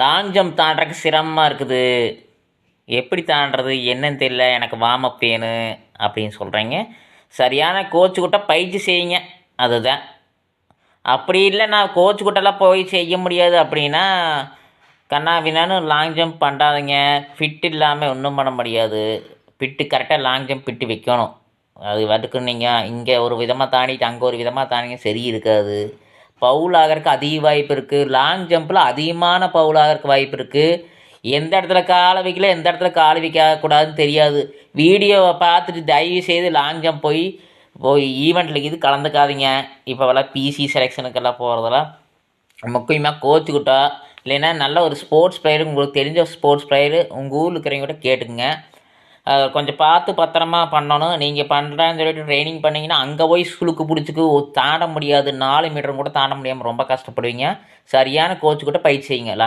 Long jump தாண்டுறதுக்கு சிரமமாக இருக்குது. எப்படி தாண்டுறது? என்னன்னு தெரியல. எனக்கு வார்ம் அப் வேணும் அப்படின்னு சொல்கிறீங்க சரியான கோச்சு கிட்ட பயிற்சி செய்யுங்க. அதுதான். அப்படி இல்லை நான் கோச்சு கிட்டலாம் போய் செய்ய முடியாது அப்படின்னா கண்ணா வினானு லாங் ஜம்ப் பண்ணாதீங்க ஃபிட் இல்லாமல் ஒன்றும் பண்ண முடியாது. ஃபிட்டு கரெக்டாக லாங் ஜம்ப் ஃபிட்டு வைக்கணும். அது வட்டுக்கு நீங்கள் இங்கே ஒரு விதமாக தாண்டிட்டு அங்கே ஒரு விதமாக தாண்டிங்க சரி இருக்காது. பவுல் ஆகிறதுக்கு அதிக வாய்ப்பு இருக்குது லாங் ஜம்பில் அதிகமான பவுல் ஆகிறதுக்கு வாய்ப்பு இருக்குது எந்த இடத்துல கால வைக்கல எந்த இடத்துல கால் வைக்கக்கூடாதுன்னு தெரியாது. வீடியோவை பார்த்துட்டு தயவு செய்து லாங் ஜம்ப் போய் போய் ஈவெண்ட்டில் இது கலந்துக்காதீங்க. இப்போவெல்லாம் பிசி செலெக்ஷனுக்கெல்லாம் போகிறதெல்லாம் முக்கியமாக கோச்சுக்கிட்டா இல்லைன்னா நல்ல ஒரு ஸ்போர்ட்ஸ் பிளேயர் உங்களுக்கு தெரிஞ்ச ஸ்போர்ட்ஸ் பிளேயரு உங்கள் ஊரில் இருக்கிறவங்க கூட கேட்டுக்குங்க. கொஞ்சம் பார்த்து பத்திரமா பண்ணணும். நீங்கள் பண்ணுறேன்னு சொல்லிட்டு ட்ரைனிங் பண்ணீங்கன்னா அங்கே போய் சுழுக்கு பிடிச்சிக்கு தாண்ட முடியாது. நாலு மீட்டரும் கூட தாண்ட முடியாமல் ரொம்ப கஷ்டப்படுவீங்க. சரியான கோச்சு கிட்ட பயிற்சி செய்யுங்க